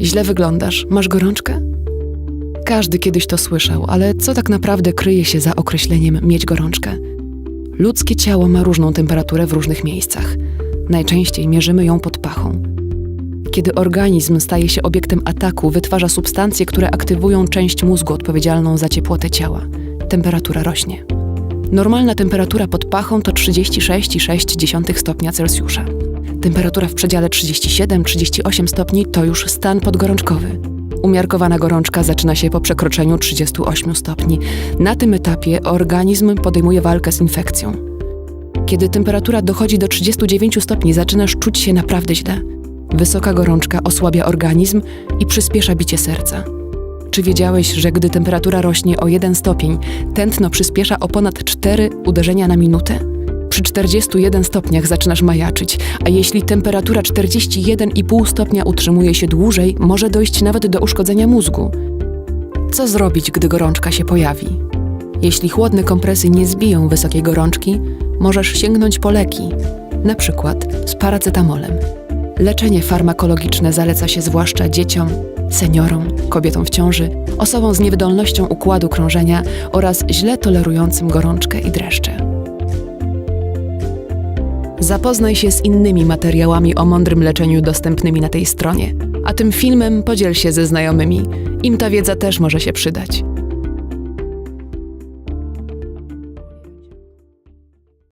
Źle wyglądasz, masz gorączkę? Każdy kiedyś to słyszał, ale co tak naprawdę kryje się za określeniem mieć gorączkę? Ludzkie ciało ma różną temperaturę w różnych miejscach. Najczęściej mierzymy ją pod pachą. Kiedy organizm staje się obiektem ataku, wytwarza substancje, które aktywują część mózgu odpowiedzialną za ciepłotę ciała. Temperatura rośnie. Normalna temperatura pod pachą to 36,6 stopnia Celsjusza. Temperatura w przedziale 37-38 stopni to już stan podgorączkowy. Umiarkowana gorączka zaczyna się po przekroczeniu 38 stopni. Na tym etapie organizm podejmuje walkę z infekcją. Kiedy temperatura dochodzi do 39 stopni, zaczynasz czuć się naprawdę źle. Wysoka gorączka osłabia organizm i przyspiesza bicie serca. Czy wiedziałeś, że gdy temperatura rośnie o 1 stopień, tętno przyspiesza o ponad 4 uderzenia na minutę? Przy 41 stopniach zaczynasz majaczyć, a jeśli temperatura 41,5 stopnia utrzymuje się dłużej, może dojść nawet do uszkodzenia mózgu. Co zrobić, gdy gorączka się pojawi? Jeśli chłodne kompresy nie zbiją wysokiej gorączki, możesz sięgnąć po leki, na przykład z paracetamolem. Leczenie farmakologiczne zaleca się zwłaszcza dzieciom, seniorom, kobietom w ciąży, osobom z niewydolnością układu krążenia oraz źle tolerującym gorączkę i dreszcze. Zapoznaj się z innymi materiałami o mądrym leczeniu dostępnymi na tej stronie, a tym filmem podziel się ze znajomymi. Im ta wiedza też może się przydać.